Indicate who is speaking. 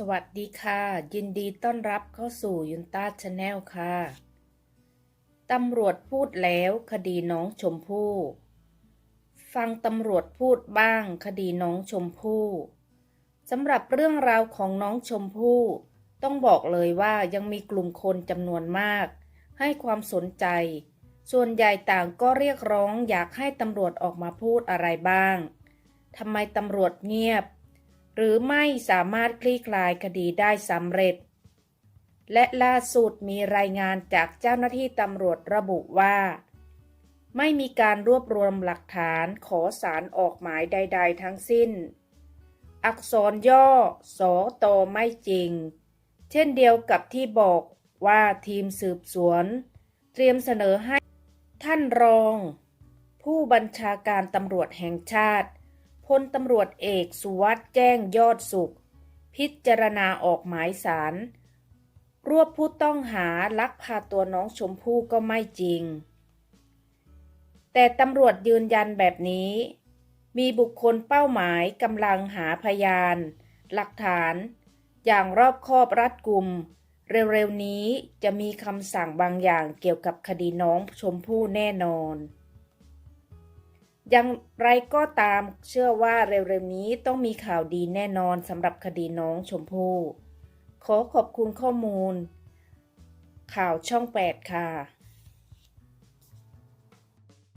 Speaker 1: สวัสดีค่ะ ยินดีต้อนรับเข้าสู่ยุนต้าชาแนลค่ะตำรวจพูดแล้วคดีน้องชมพู่ ฟังตำรวจพูดบ้างคดีน้องชมพู่สำหรับเรื่องราวของน้องชมพู่ ต้องบอกเลยว่ายังมีกลุ่มคนจำนวนมาก ให้ความสนใจ ส่วนใหญ่ต่างก็เรียกร้องอยากให้ตำรวจออกมาพูดอะไรบ้างทำไมตำรวจเงียบ หรือไม่สามารถคลี่คลายคดีได้สำเร็จ และล่าสุดมีรายงานจากเจ้าหน้าที่ตำรวจระบุว่า ไม่มีการรวบรวมหลักฐานขอสารออกหมายใด ๆ ทั้งสิ้น อักษรย่อสอตอไม่จริง เช่นเดียวกับที่บอกว่าทีมสืบสวน เตรียมเสนอให้ท่านรอง ผู้บัญชาการตำรวจแห่งชาติ พลตำรวจเอกสุวัสด์แจ้งยอดสุข พิจารณาออกหมายสาร รวบผู้ต้องหาลักพาตัวน้องชมพู่ก็ไม่จริง แต่ตำรวจยืนยันแบบนี้ มีบุคคลเป้าหมายกำลังหาพยาน หลักฐาน อย่างรอบคอบรัดกุม เร็วๆนี้จะมีคำสั่งบางอย่างเกี่ยวกับคดีน้องชมพู่แน่นอน อย่างไรก็ตามเชื่อว่าเร็วๆนี้ต้องมีข่าวดีแน่นอนสำหรับคดีน้องชมพู่ ขอขอบคุณข้อมูล ข่าวช่อง 8 ค่ะ